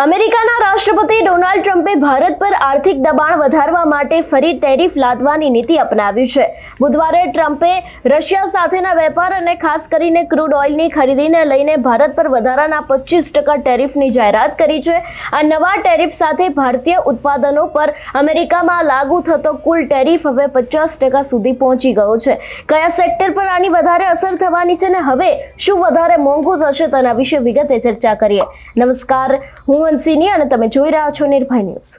અમેરિકાના રાષ્ટ્રપતિ ડોનાલ્ડ ટ્રમ્પે ભારત પર આર્થિક દબાણ વધારવા માટે ફરી ટેરિફ લાદવાની નીતિ અપનાવી છે. બુધવારે ટ્રમ્પે રશિયા સાથેના વેપાર અને ખાસ કરીને ક્રૂડ ઓઇલની ખરીદીને લઈને ભારત પર વધારાના પચીસ ટકા ટેરિફની જાહેરાત કરી છે. આ નવા ટેરિફ સાથે ભારતીય ઉત્પાદનો પર અમેરિકામાં લાગુ થતો કુલ ટેરિફ હવે પચાસ ટકા સુધી પહોંચી ગયો છે. કયા સેક્ટર પર આની વધારે અસર થવાની છે ને હવે શું વધારે મોંઘું થશે તેના વિશે વિગતે ચર્ચા કરીએ. નમસ્કાર, હું હંસિની અને તમે જોઈ રહ્યા છો નિર્ભય ન્યૂઝ.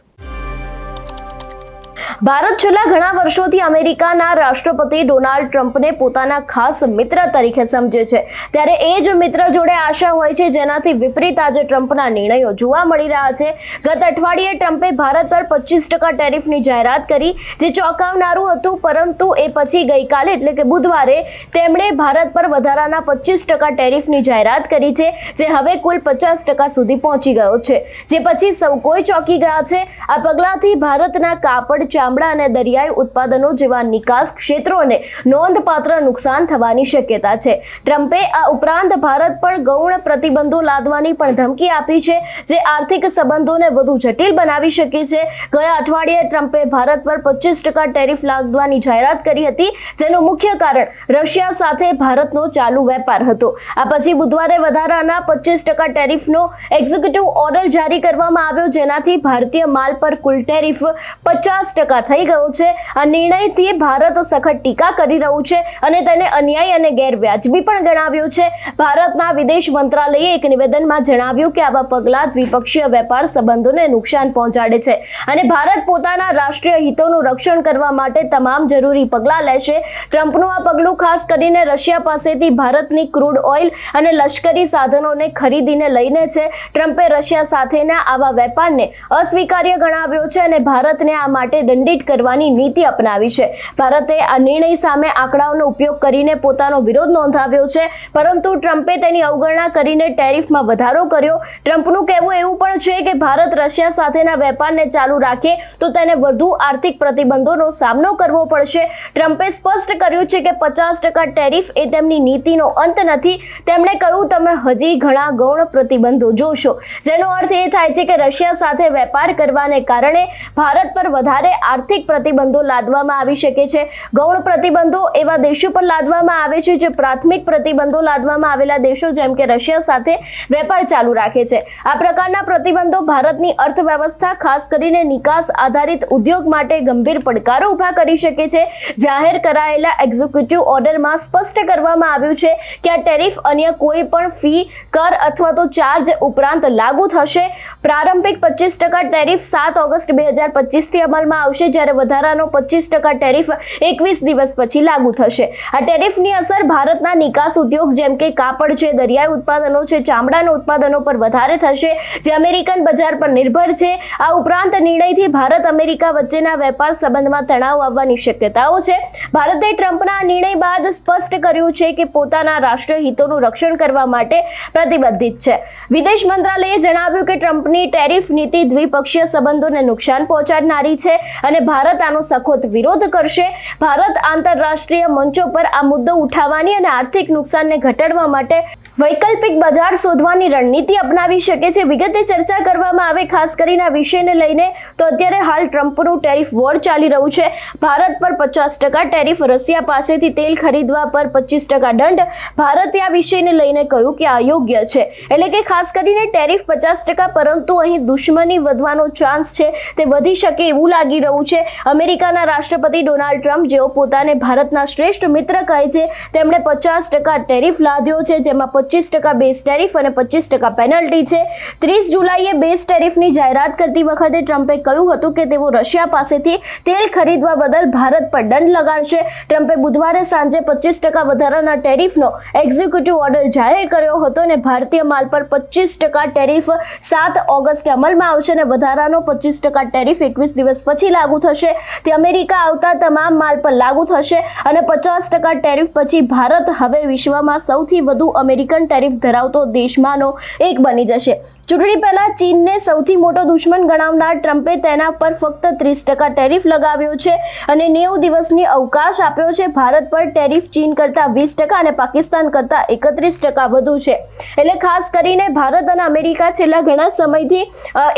ભારત છેલ્લા ઘણા વર્ષોથી અમેરિકાના રાષ્ટ્રપતિ ડોનાલ્ડ ટ્રમ્પને પોતાના ખાસ મિત્ર તરીકે સમજે છે. ત્યારે એ જ મિત્ર જોડે આશા હોય છે, જેનાથી વિપરીત આજે ટ્રમ્પના નિર્ણયો જોવા મળી રહ્યા છે. ગત અઠવાડિયે ટ્રમ્પે ભારત પર પચીસ ટકા ટેરિફની જાહેરાત કરી, જે ચોંકાવનારું હતું, પરંતુ એ પછી ગઈકાલે, એટલે કે બુધવારે, તેમણે ભારત પર વધારાના પચીસ ટકા ટેરિફની જાહેરાત કરી છે, જે હવે કુલ પચાસ ટકા સુધી પહોંચી ગયો છે. જે પછી સૌ કોઈ ચોંકી ગયા છે. આ પગલાંથી ભારતના કાપડ, ચામડા અને દરિયાઈ ઉત્પાદનો જેવા નિકાસ ક્ષેત્રોને નોંધપાત્ર નુકસાન થવાની શક્યતા છે. ટ્રમ્પે આ ઉપરાંત ભારત પર ગૌણ પ્રતિબંધો લાદવાની પણ ધમકી આપી છે, જે આર્થિક સંબંધોને વધુ જટિલ બનાવી શકે છે. ગયા અઠવાડિયે ટ્રમ્પે ભારત પર પચીસ ટકા ટેરિફ લાદવાની જાહેરાત કરી હતી, જેનું મુખ્ય કારણ રશિયા સાથે ભારતનો ચાલુ વેપાર હતો. આ પછી બુધવારે વધારાના પચીસ ટકા ટેરિફનો એક્ઝિક્યુટિવ ઓર્ડર જારી કરવામાં આવ્યો, જેનાથી ભારતીય માલ પર કુલ ટેરિફ પચાસ ટકા થઈ ગયો છે. આ નિર્ણયથી ભારત સખત ટીકા કરી રહ્યું છે અને તેને અન્યાય અને ગેરવ્યાજબી પણ ગણાવ્યું છે. ભારતના વિદેશ મંત્રાલયે એક નિવેદનમાં જણાવ્યું કે આવા પગલાં દ્વિપક્ષીય વેપાર સંબંધોને નુકસાન પહોંચાડે છે અને ભારત પોતાના રાષ્ટ્રીય હિતોનું રક્ષણ કરવા માટે તમામ જરૂરી પગલાં લેશે ટ્રમ્પનું આ પગલું ખાસ કરીને રશિયા પાસેથી ભારતની ક્રૂડ ઓઇલ અને લશ્કરી સાધનોને ખરીદીને લઈને છે. ટ્રમ્પે રશિયા સાથેના આવા વેપારને અસ્વીકાર્ય ગણાવ્યો છે અને ભારતને આ માટે દંડિત કરવાની નીતિ અપનાવી છે. ભારતે આ નિર્ણય સામે આંકડાઓનો ઉપયોગ કરીને પોતાનો વિરોધ નોંધાવ્યો છે, પરંતુ ટ્રમ્પે તેની અવગણના કરીને ટેરિફમાં વધારો કર્યો. ટ્રમ્પનું કહેવું એવું પણ છે કે ભારત રશિયા સાથેના વેપારને ચાલુ રાખે તો તેને વધુ આર્થિક પ્રતિબંધોનો સામનો કરવો પડશે. ટ્રમ્પે સ્પષ્ટ કર્યું છે કે પચાસ ટકા ટેરિફ એ તેમની નીતિનો અંત નથી. તેમણે કહ્યું, તમે હજી ઘણા ગૌણ પ્રતિબંધો જોશો. જેનો અર્થ એ થાય છે કે રશિયા સાથે વેપાર કરવાને કારણે ભારત પર વધારે આર્થિક પ્રતિબંધો લાદવામાં આવી શકે છે. ગૌણ પ્રતિબંધો એવા દેશો પર લાદવામાં આવે છે જે પ્રાથમિક પ્રતિબંધો લાદવામાં આવેલા દેશો, જેમ કે રશિયા સાથે વેપાર ચાલુ રાખે છે. આ પ્રકારના પ્રતિબંધો ભારતની અર્થવ્યવસ્થા, ખાસ કરીને નિકાસ આધારિત ઉદ્યોગ માટે ગંભીર પડકારો ઊભા કરી શકે છે. જાહેર કરાયેલા એક્ઝિક્યુટિવ ઓર્ડરમાં સ્પષ્ટ કરવામાં આવ્યું છે કે આ ટેરિફ અન્ય કોઈ પણ ફી કર અથવા તો ચાર્જ ઉપરાંત લાગુ થશે. પ્રારંભિક પચીસ ટકા ટેરિફ સાત ઓગસ્ટ બે હજાર પચીસથી અમલમાં આવશે જ્યારે વધારાનો પચીસ ટકા ટેરિફ એકવીસ દિવસ પછી લાગુ થશે. આ ટેરિફની અસર ભારતના નિકાસ ઉદ્યોગ જેમ કે કાપડ છે, દરિયાઈ ઉત્પાદનો છે, ચામડાના ઉત્પાદનો પર વધારે થશે, જે અમેરિકન બજાર પર નિર્ભર છે. આ ઉપરાંત નિર્ણયથી ભારત અમેરિકા વચ્ચેના વેપાર સંબંધમાં તણાવ આવવાની શક્યતાઓ છે. ભારતે ટ્રમ્પના નિર્ણય બાદ સ્પષ્ટ કર્યું છે કે પોતાના રાષ્ટ્રીય હિતોનું રક્ષણ કરવા માટે પ્રતિબદ્ધિત છે. વિદેશ મંત્રાલયે જણાવ્યું કે ટ્રમ્પની ટેરિફ નીતિ દ્વિપક્ષીય સંબંધોને નુકસાન પહોંચાડનારી છે અને ભારત આનો સખત વિરોધ કરશે. ભારત આંતરરાષ્ટ્રીય મંચો પર આ મુદ્દો ઉઠાવવાની અને આર્થિક નુકસાનને ઘટાડવા માટે વૈકલ્પિક બજાર શોધવાની રણનીતિ અપનાવી શકે છે. વિગતે ચર્ચા કરવામાં આવે ખાસ કરીને આ વિષયને લઈને, તો અત્યારે હાલ ટ્રમ્પનું ટેરિફ વોર ચાલી રહ્યું છે. ભારત પર પચાસ ટકા ટેરિફ, રશિયા પાસેથી તેલ ખરીદવા પર પચીસ ટકા દંડ. ભારતે આ વિષયને લઈને કહ્યું કે અયોગ્ય છે. એટલે કે ખાસ કરીને ટેરિફ પચાસ ટકા, પરંતુ અહીં દુશ્મની વધવાનો ચાન્સ છે. તે વધી શકે એવું લાગી રહ્યું છે. અમેરિકાના રાષ્ટ્રપતિ ડોનાલ્ડ ટ્રમ્પ, જેઓ પોતાને ભારતના શ્રેષ્ઠ મિત્ર કહે છે, તેમણે પચાસ ટકા ટેરિફ લાદ્યો છે, જેમાં પચીસ ટકા બેઝ ટેરિફ અને પચીસ ટકા પેનલ્ટી છે. ત્રીસ જુલાઈએ બેઝ ટેરિફની જાહેરાત કરતી વખતે ટ્રમ્પે કહ્યું હતું કે તેઓ રશિયા પાસેથી તેલ ખરીદવા બદલ ભારત પર દંડ લગાડશે. ટ્રમ્પે બુધવારે સાંજે પચીસ ટકા વધારાના ટેરિફનો એક્ઝિક્યુટિવ ઓર્ડર જાહેર કર્યો હતો અને ભારતીય માલ પર પચીસ ટકા ટેરિફ સાત ઓગસ્ટ અમલમાં આવશે અને વધારાનો પચીસ ટકા ટેરિફ એકવીસ દિવસ પછી લાગુ થશે. તે અમેરિકા આવતા તમામ માલ પર લાગુ થશે અને પચાસ ટકા ટેરિફ પછી ભારત હવે વિશ્વમાં સૌથી વધુ અમેરિકન ટેરિફ ધરાવતો દેશમાંનો એક બની જશે. ચૂંટણી પહેલા ચીનને સૌથી મોટો દુશ્મન ગણાવનાર ટ્રમ્પે તેના પર ફક્ત ત્રીસ ટકા ટેરિફ લગાવ્યો છે અને નેવું દિવસની અવકાશ આપ્યો છે. ભારત પર ટેરિફ ચીન કરતાં વીસ ટકા અને પાકિસ્તાન કરતાં એકત્રીસ ટકા વધુ છે. એટલે ખાસ કરીને ભારત અને અમેરિકા છેલ્લા ઘણા સમયથી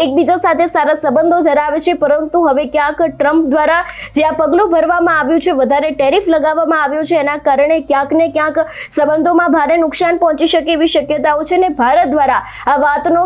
એકબીજા સાથે સારા સંબંધો ધરાવે છે. પરંતુ હવે ક્યાંક ટ્રમ્પ દ્વારા જે આ પગલું ભરવામાં આવ્યું છે, વધારે ટેરિફ લગાવવામાં આવ્યો છે, એના કારણે ક્યાંક ને ક્યાંક સંબંધોમાં ભારે નુકસાન પહોંચી શકે એવી શક્યતાઓ છે ને ભારત દ્વારા આ વાતનો